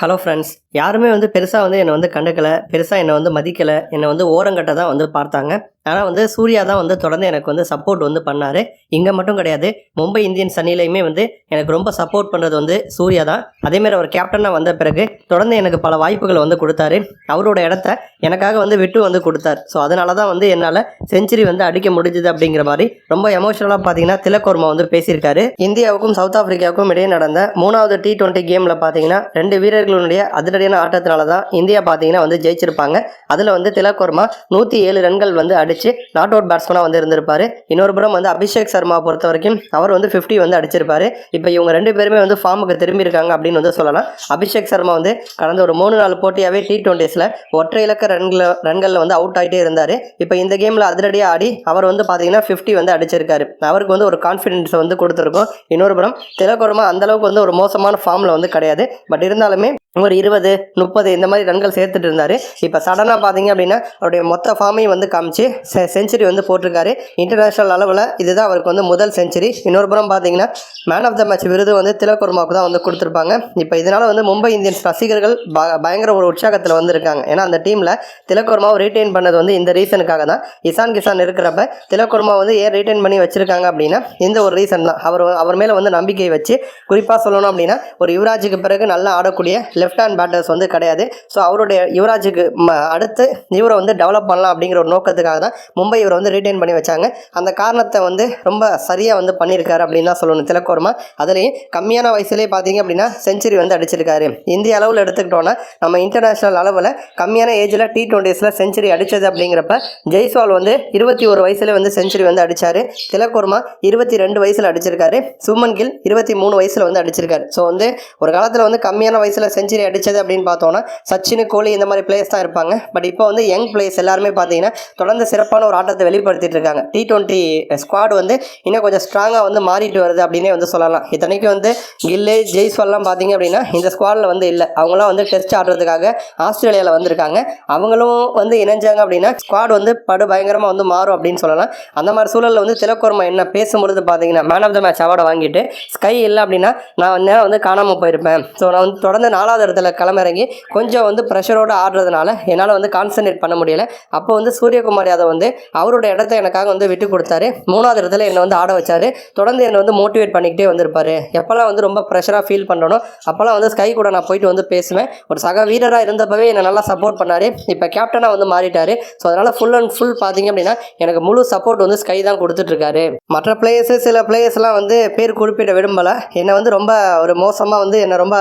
Hello friends யாருமே வந்து பெருசாக வந்து என்னை வந்து கண்டுக்கலை. பெருசாக என்னை வந்து மதிக்கலை. என்னை வந்து ஓரங்கட்ட தான் வந்து பார்த்தாங்க. ஆனால் வந்து சூர்யா தான் வந்து தொடர்ந்து எனக்கு வந்து சப்போர்ட் வந்து பண்ணார். இங்கே மட்டும் கிடையாது. மும்பை இந்தியன்ஸ் அணிலையுமே வந்து எனக்கு ரொம்ப சப்போர்ட் பண்ணுறது வந்து சூர்யா தான். அதேமாரி அவர் கேப்டனாக வந்த பிறகு தொடர்ந்து எனக்கு பல வாய்ப்புகளை வந்து கொடுத்தாரு. அவரோட இடத்த எனக்காக வந்து விட்டு வந்து கொடுத்தார். ஸோ அதனால தான் வந்து என்னால் செஞ்சுரி வந்து அடிக்க முடிஞ்சது அப்படிங்கிற மாதிரி ரொம்ப எமோஷனலாக பார்த்தீங்கன்னா திலக்கோர்மா வந்து பேசியிருக்காரு. இந்தியாவுக்கும் சவுத் ஆஃப்ரிக்காவுக்கும் இடையே நடந்த மூணாவது டி டுவெண்ட்டி கேமில் பார்த்தீங்கன்னா ரெண்டு வீரர்களுடைய அதிரடியான ஆட்டத்தினால தான் இந்தியா பார்த்தீங்கன்னா வந்து ஜெயிச்சிருப்பாங்க. அதில் வந்து திலக்கோர்மா நூற்றி ஏழு ரன்கள் வந்து அடித்து நாட் அவுட் பேட்ஸ்மனாக வந்து இருந்திருப்பார். இன்னொரு புறம் வந்து அபிஷேக் சர்மா பொறுத்த வரைக்கும் அவர் வந்து 50 வந்து அடிச்சிருப்பாரு. இப்போ இவங்க ரெண்டு பேருமே வந்து ஃபார்முக்கு திரும்பி இருக்காங்க அப்படின்னு வந்து சொல்லலாம். அபிஷேக் சர்மா வந்து கடந்த ஒரு மூணு நாலு போட்டியாகவே டி டுவெண்ட்டிஸில் ஒற்றை இலக்க ரன்களை ரன்களில் வந்து அவுட் ஆகிட்டே இருந்தார். இப்போ இந்த கேமில் அதிரடியாக ஆடி அவர் வந்து பார்த்தீங்கன்னா 50 வந்து அடிச்சிருக்காரு. அவருக்கு வந்து ஒரு கான்ஃபிடென்ஸை வந்து கொடுத்துருக்கோம். இன்னொரு புறம் திலகுரமா அந்த அளவுக்கு வந்து ஒரு மோசமான ஃபார்மில் வந்து கிடையாது. பட் இருந்தாலுமே ஒரு இருபது முப்பது இந்த மாதிரி ரன்கள் சேர்த்துட்டு இருந்தார். இப்போ சடனாக பார்த்தீங்க அப்படின்னா அவருடைய மொத்த ஃபார்மையும் வந்து காமிச்சு செஞ்சுரி வந்து போட்டிருக்காரு. இன்டர்நேஷ்னல் அளவில் இதுதான் அவருக்கு வந்து முதல் செஞ்சுரி. இன்னொரு புறம் பார்த்தீங்கன்னா மேன் ஆஃப் த மேட்ச் விருது வந்து திலக்குர்மாவுக்கு தான் வந்து கொடுத்துருப்பாங்க. இப்போ இதனால் வந்து மும்பை இந்தியன்ஸ் ரசிகர்கள் ப பயங்கர ஒரு உற்சாகத்தில் வந்து இருக்காங்க. ஏன்னா அந்த டீமில் திலக்குர்மாவை ரீட்டைன் பண்ணது வந்து இந்த ரீசனுக்காக தான். இசான் கிசான் இருக்கிறப்ப திலக்குர்மா வந்து ஏன் ரீட்டைன் பண்ணி வச்சுருக்காங்க அப்படின்னா இந்த ஒரு ரீசன் தான். அவர் அவர் மேலே வந்து நம்பிக்கை வச்சு குறிப்பாக சொல்லணும் அப்படின்னா ஒரு யுவராஜுக்கு பிறகு நல்லா ஆடக்கூடிய லெஃப்ட் ஹேண்ட் பேட்டர்ஸ் வந்து கிடையாது. ஸோ அவருடைய யுவராஜுக்கு ம- அடுத்து இவரை வந்து டெவலப் பண்ணலாம் அப்படிங்கிற ஒரு நோக்கத்துக்காக தான் மும்பை இவரை வந்து ரீட்டைன் பண்ணி வச்சாங்க. அந்த காரணத்தை வந்து ரொம்ப சரியாக வந்து பண்ணியிருக்காரு அப்படின்னு தான் சொல்லணும். திலக்கோர்மா அதுலேயும் கம்மியான வயசுலேயே பார்த்தீங்க அப்படின்னா செஞ்சுரி வந்து அடிச்சிருக்காரு. இந்திய அளவில் எடுத்துக்கிட்டோன்னா நம்ம இன்டர்நேஷ்னல் அளவில் கம்மியான ஏஜில் டி டுவெண்ட்டிஸில் செஞ்சுரி அடித்தது அப்படிங்கிறப்ப ஜெய்ஸ்வால் வந்து இருபத்தி ஒரு வயசுல வந்து செஞ்சுரி வந்து அடித்தார் திலக்கோர்மா இருபத்தி ரெண்டு வயசில் அடிச்சிருக்காரு. சுமன் கில் இருபத்தி மூணு வயசில் வந்து அடிச்சிருக்காரு. ஸோ வந்து ஒரு காலத்தில் வந்து கம்மியான வயசில் செஞ்சுரி அடித்தது அப்படின்னு பார்த்தோன்னா சச்சின் கோலி இந்த மாதிரி பிளேயர்ஸ் தான் இருப்பாங்க. பட் இப்போ வந்து யங் பிளேயர்ஸ் எல்லாருமே பார்த்தீங்கன்னா தொடர்ந்து சிறப்பான ஒரு ஆட்டத்தை வெளிப்படுத்திட்டு இருக்காங்க. டி டுவெண்ட்டி ஸ்குவாட் வந்து இன்னும் கொஞ்சம் ஸ்ட்ராங்காக வந்து மாறிட்டு வருது அப்படின்னே வந்து சொல்லலாம். இத்தனைக்கும் வந்து கில்லு ஜெய்ஸ்வால்லாம் பார்த்தீங்க அப்படின்னா இந்த ஸ்குவாடில் வந்து இல்லை. அவங்களாம் வந்து டெஸ்ட் ஆடுறதுக்காக ஆஸ்திரேலியாவில் வந்திருக்காங்க. அவங்களும் வந்து இணைஞ்சாங்க அப்படின்னா ஸ்குவாட் வந்து படு பயங்கரமாக வந்து மாறும் அப்படின்னு சொல்லலாம். அந்த மாதிரி சூழலில் வந்து திலக்கோர்மா என்ன பேசும்பொழுது பார்த்தீங்கன்னா மேன் ஆஃப் த மேட்ச் அவார்டை வாங்கிட்டு ஸ்கை இல்லை அப்படின்னா நான் வந்து வந்து காணாமல் போயிருப்பேன். ஸோ நான் வந்து தொடர்ந்து நாலாவது இடத்துல களமிறங்கி கொஞ்சம் வந்து ப்ரெஷரோடு ஆடுறதுனால என்னால் வந்து கான்சன்ட்ரேட் பண்ண முடியலை. அப்போ வந்து சூரியகுமார் யாதவ் வந்து அவரோட இடத்த எனக்காக வந்து விட்டு கொடுத்தாரு. மூணாவது இடத்துல என்னை வந்து ஆட வச்சாரு. தொடர்ந்து என்னை வந்து மோட்டிவேட் பண்ணிக்கிட்டே வந்திருப்பாரு. எப்போல்லாம் வந்து ரொம்ப ப்ரெஷராக ஃபீல் பண்ணணும் அப்போல்லாம் வந்து ஸ்கை கூட நான் போயிட்டு வந்து பேசுவேன். ஒரு சக வீரராக இருந்தப்பவே என்னை நல்லா சப்போர்ட் பண்ணார். இப்போ கேப்டனாக வந்து மாறிட்டார். ஸோ அதனால் ஃபுல் அண்ட் ஃபுல் பார்த்தீங்க அப்படின்னா எனக்கு முழு சப்போர்ட் வந்து ஸ்கை தான் கொடுத்துட்ருக்காரு. மற்ற பிளேயர்ஸு சில பிளேயர்ஸ்லாம் வந்து பேர் குறிப்பிட விரும்பலை. என்னை வந்து ரொம்ப ஒரு மோசமாக வந்து என்னை ரொம்ப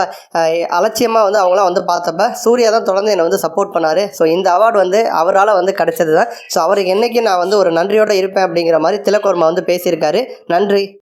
அலட்சியமாக வந்து அவங்களாம் வந்து பார்த்தப்ப சூர்யா தான் தொடர்ந்து என்னை வந்து சப்போர்ட் பண்ணார். ஸோ இந்த அவார்டு வந்து அவரால் வந்து கிடைச்சது தான் ஸோ அவர் அவருக்கு என்னைக்கு நான் வந்து ஒரு நன்றியோடு இருப்பேன் அப்படிங்கிற மாதிரி திலக்கோர்மா வந்து பேசியிருக்காரு. நன்றி.